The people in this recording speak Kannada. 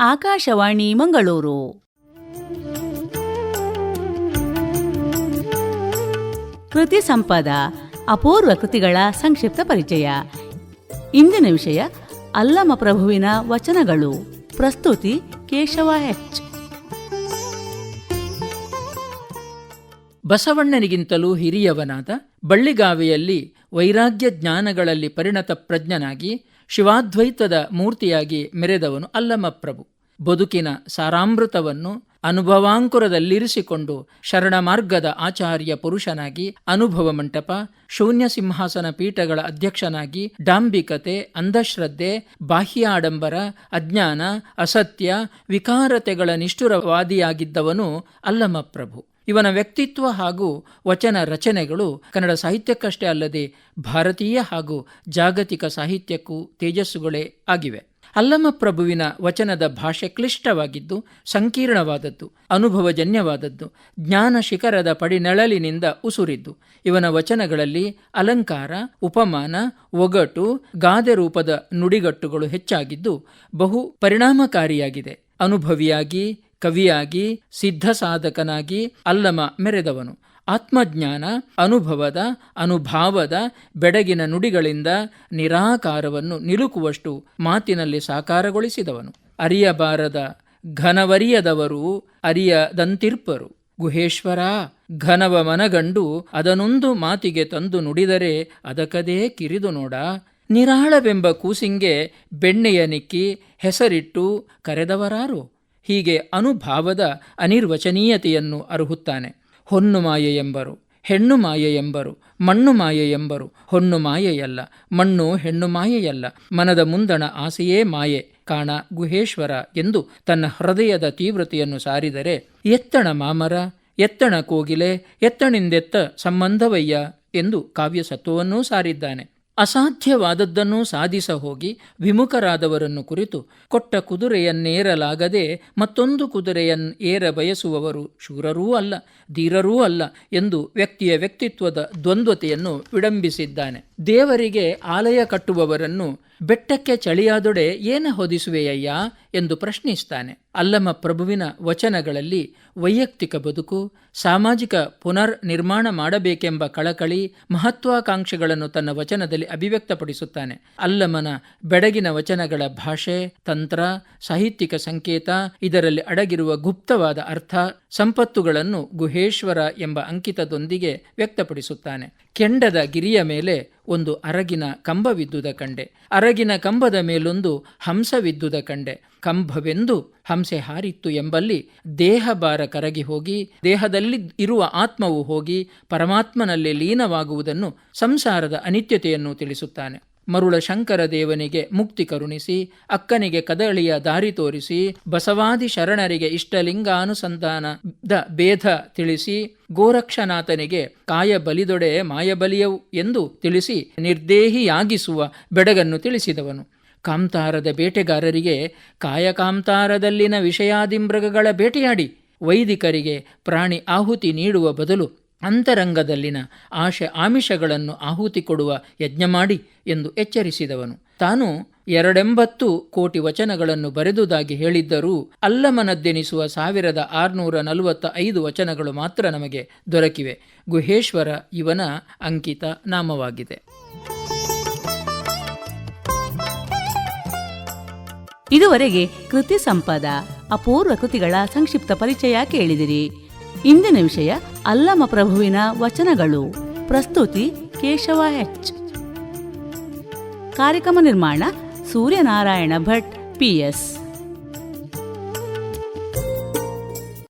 ಆಕಾಶವಾಣಿ ಮಂಗಳೂರು. ಕೃತಿ ಸಂಪದ, ಅಪೂರ್ವ ಕೃತಿಗಳ ಸಂಕ್ಷಿಪ್ತ ಪರಿಚಯ. ಇಂದಿನ ವಿಷಯ ಅಲ್ಲಮ ಪ್ರಭುವಿನ ವಚನಗಳು. ಪ್ರಸ್ತುತಿ ಕೇಶವ ಹೆಚ್ ಬಸವಣ್ಣನಿಗಿಂತಲೂ ಹಿರಿಯವನಾದ ಬಳ್ಳಿಗಾವೆಯಲ್ಲಿ ವೈರಾಗ್ಯ ಜ್ಞಾನಗಳಲ್ಲಿ ಪರಿಣತ ಪ್ರಜ್ಞನಾಗಿ ಶಿವಾದ್ವೈತದ ಮೂರ್ತಿಯಾಗಿ ಮೆರೆದವನು ಅಲ್ಲಮಪ್ರಭು. ಬದುಕಿನ ಸಾರಾಮೃತವನ್ನು ಅನುಭವಾಂಕುರದಲ್ಲಿರಿಸಿಕೊಂಡು ಶರಣ ಮಾರ್ಗದ ಆಚಾರ್ಯ ಪುರುಷನಾಗಿ ಅನುಭವ ಮಂಟಪ, ಶೂನ್ಯ ಸಿಂಹಾಸನ ಪೀಠಗಳ ಅಧ್ಯಕ್ಷನಾಗಿ ಡಾಂಬಿಕತೆ, ಅಂಧಶ್ರದ್ಧೆ ಬಾಹ್ಯ ಆಡಂಬರ ಅಜ್ಞಾನ, ಅಸತ್ಯ, ವಿಕಾರತೆಗಳ ನಿಷ್ಠುರವಾದಿಯಾಗಿದ್ದವನು ಅಲ್ಲಮಪ್ರಭು. ಇವನ ವ್ಯಕ್ತಿತ್ವ ಹಾಗೂ ವಚನ ರಚನೆಗಳು ಕನ್ನಡ ಸಾಹಿತ್ಯಕ್ಕಷ್ಟೇ ಅಲ್ಲದೆ ಭಾರತೀಯ ಹಾಗೂ ಜಾಗತಿಕ ಸಾಹಿತ್ಯಕ್ಕೂ ತೇಜಸ್ಸುಗಳೇ ಆಗಿವೆ. ಅಲ್ಲಮಪ್ರಭುವಿನ ವಚನದ ಭಾಷೆ ಕ್ಲಿಷ್ಟವಾಗಿದ್ದು, ಸಂಕೀರ್ಣವಾದದ್ದು, ಅನುಭವಜನ್ಯವಾದದ್ದು, ಜ್ಞಾನ ಶಿಖರದ ಪಡಿನೆಳಲಿನಿಂದ ಉಸುರಿದ್ದು. ಇವನ ವಚನಗಳಲ್ಲಿ ಅಲಂಕಾರ, ಉಪಮಾನ, ಒಗಟು, ಗಾದೆ ರೂಪದ ನುಡಿಗಟ್ಟುಗಳು ಹೆಚ್ಚಾಗಿದ್ದು ಬಹು ಪರಿಣಾಮಕಾರಿಯಾಗಿದೆ. ಅನುಭವಿಯಾಗಿ ಕವಿಯಾಗಿ ಸಿದ್ಧ ಸಾಧಕನಾಗಿ ಅಲ್ಲಮ ಮೆರೆದವನು. ಆತ್ಮಜ್ಞಾನ, ಅನುಭವದ, ಅನುಭಾವದ, ಬೆಡಗಿನ ನುಡಿಗಳಿಂದ ನಿರಾಕಾರವನ್ನು ನಿಲುಕುವಷ್ಟು ಮಾತಿನಲ್ಲಿ ಸಾಕಾರಗೊಳಿಸಿದವನು. ಅರಿಯಬಾರದ ಘನವರಿಯದವರು ಅರಿಯದಂತಿರ್ಪರು. ಗುಹೇಶ್ವರ, ಘನವ ಮನಗಂಡು ಅದನೊಂದು ಮಾತಿಗೆ ತಂದು ನುಡಿದರೆ ಅದಕ್ಕದೇ ಕಿರಿದು ನೋಡ. ನಿರಾಳವೆಂಬ ಕೂಸಿಂಗೆ ಬೆಣ್ಣೆಯ ನಿಕ್ಕಿ ಹೆಸರಿಟ್ಟು ಕರೆದವರಾರು. ಹೀಗೆ ಅನುಭಾವದ ಅನಿರ್ವಚನೀಯತೆಯನ್ನು ಅರುಹುತ್ತಾನೆ. ಹೊನ್ನು ಮಾಯೆ ಎಂಬರು, ಹೆಣ್ಣು ಮಾಯೆ ಎಂಬರು, ಮಣ್ಣು ಮಾಯೆ ಎಂಬರು, ಹೊನ್ನು ಮಾಯೆಯಲ್ಲ ಮಣ್ಣು ಹೆಣ್ಣು ಮಾಯೆಯಲ್ಲ ಮನದ ಮುಂದಣ ಆಸೆಯೇ ಮಾಯೆ, ಕಾಣ ಗುಹೇಶ್ವರ ಎಂದು ತನ್ನ ಹೃದಯದ ತೀವ್ರತೆಯನ್ನು ಸಾರಿದರೆ, ಎತ್ತಣ ಮಾಮರ, ಎತ್ತಣ ಕೋಗಿಲೆ, ಎತ್ತಣಿಂದೆತ್ತ ಸಂಬಂಧವಯ್ಯ ಎಂದು ಕಾವ್ಯಸತ್ವವನ್ನೂ ಸಾರಿದ್ದಾನೆ. ಅಸಾಧ್ಯವಾದದ್ದನ್ನು ಸಾಧಿಸ ಹೋಗಿ ವಿಮುಖರಾದವರನ್ನು ಕುರಿತು ಕೊಟ್ಟ ಕುದುರೆಯನ್ನೇರಲಾಗದೆ ಮತ್ತೊಂದು ಕುದುರೆಯನ್ನು ಏರ ಬಯಸುವವರು ಶೂರರೂ ಅಲ್ಲ, ಧೀರರೂ ಅಲ್ಲ ಎಂದು ವ್ಯಕ್ತಿಯ ವ್ಯಕ್ತಿತ್ವದ ದ್ವಂದ್ವತೆಯನ್ನು ವಿಡಂಬಿಸಿದ್ದಾನೆ. ದೇವರಿಗೆ ಆಲಯ ಕಟ್ಟುವವರನ್ನು ಬೆಟ್ಟಕ್ಕೆ ಚಳಿಯಾದೊಡೆ ಏನ ಹೊದಿಸುವೆಯಯ್ಯ ಎಂದು ಪ್ರಶ್ನಿಸ್ತಾನೆ. ಅಲ್ಲಮ ಪ್ರಭುವಿನ ವಚನಗಳಲ್ಲಿ ವೈಯಕ್ತಿಕ ಬದುಕು, ಸಾಮಾಜಿಕ ಪುನರ್ ನಿರ್ಮಾಣ ಮಾಡಬೇಕೆಂಬ ಕಳಕಳಿ ಮಹತ್ವಾಕಾಂಕ್ಷೆಗಳನ್ನು ತನ್ನ ವಚನದಲ್ಲಿ ಅಭಿವ್ಯಕ್ತಪಡಿಸುತ್ತಾನೆ. ಅಲ್ಲಮನ ಬೆಡಗಿನ ವಚನಗಳ ಭಾಷೆ, ತಂತ್ರ, ಸಾಹಿತ್ಯಿಕ ಸಂಕೇತ, ಇದರಲ್ಲಿ ಅಡಗಿರುವ ಗುಪ್ತವಾದ ಅರ್ಥ, ಸಂಪತ್ತುಗಳನ್ನು ಗುಹೇಶ್ವರ ಎಂಬ ಅಂಕಿತದೊಂದಿಗೆ ವ್ಯಕ್ತಪಡಿಸುತ್ತಾನೆ. ಕೆಂಡದ ಗಿರಿಯ ಮೇಲೆ ಒಂದು ಅರಗಿನ ಕಂಬವಿದ್ದುದ ಕಂಡೆ. ಅರಗಿನ ಕಂಬದ ಮೇಲೊಂದು ಹಂಸವಿದ್ದುದ ಕಂಡೆ. ಕಂಬವೆಂದು ಹಂಸೆ ಹಾರಿತ್ತು ಎಂಬಲ್ಲಿ ದೇಹ ಭಾರ ಕರಗಿ ಹೋಗಿ, ದೇಹದಲ್ಲಿ ಇರುವ ಆತ್ಮವು ಹೋಗಿ ಪರಮಾತ್ಮನಲ್ಲಿ ಲೀನವಾಗುವುದನ್ನು ಸಂಸಾರದ ಅನಿತ್ಯತೆಯನ್ನು ತಿಳಿಸುತ್ತಾನೆ. ಮರುಳ ಶಂಕರ ದೇವನಿಗೆ ಮುಕ್ತಿ ಕರುಣಿಸಿ, ಅಕ್ಕನಿಗೆ ಕದಳಿಯ ದಾರಿ ತೋರಿಸಿ, ಬಸವಾದಿ ಶರಣರಿಗೆ ಇಷ್ಟಲಿಂಗಾನುಸಂಧಾನದ ಭೇದ ತಿಳಿಸಿ, ಗೋರಕ್ಷನಾಥನಿಗೆ ಕಾಯ ಬಲಿದೊಡೆ ಮಾಯಬಲಿಯವು ಎಂದು ತಿಳಿಸಿ, ನಿರ್ದೇಹಿಯಾಗಿಸುವ ಬೆಡಗನ್ನು ತಿಳಿಸಿದವನು. ಕಾಂತಾರದ ಬೇಟೆಗಾರರಿಗೆ ಕಾಯಕಾಂತಾರದಲ್ಲಿನ ವಿಷಯಾದಿಮೃಗಗಳ ಬೇಟೆಯಾಡಿ, ವೈದಿಕರಿಗೆ ಪ್ರಾಣಿ ಆಹುತಿ ನೀಡುವ ಬದಲು ಅಂತರಂಗದಲ್ಲಿನ ಆಶೆ ಆಮಿಷಗಳನ್ನು ಆಹುತಿ ಕೊಡುವ ಯಜ್ಞ ಮಾಡಿ ಎಂದು ಎಚ್ಚರಿಸಿದವನು. ತಾನು ಎರಡೆಂಬತ್ತು ಕೋಟಿ ವಚನಗಳನ್ನು ಬರೆದುದಾಗಿ ಹೇಳಿದ್ದರೂ ಅಲ್ಲಮನದ್ದೆನಿಸುವ ಸಾವಿರದ ಆರುನೂರ ನಲವತ್ತ ಐದು ವಚನಗಳು ಮಾತ್ರ ನಮಗೆ ದೊರಕಿವೆ. ಗುಹೇಶ್ವರ ಇವನ ಅಂಕಿತ ನಾಮವಾಗಿದೆ. ಇದುವರೆಗೆ ಕೃತಿ ಸಂಪದ ಅಪೂರ್ವ ಕೃತಿಗಳ ಸಂಕ್ಷಿಪ್ತ ಪರಿಚಯ ಕೇಳಿದಿರಿ. ಇಂದಿನ ವಿಷಯ ಅಲ್ಲಮ ಪ್ರಭುವಿನ ವಚನಗಳು. ಪ್ರಸ್ತುತಿ ಕೇಶವ ಎಚ್. ಕಾರ್ಯಕ್ರಮ ನಿರ್ಮಾಣ ಸೂರ್ಯನಾರಾಯಣ ಭಟ್ ಪಿಎಸ್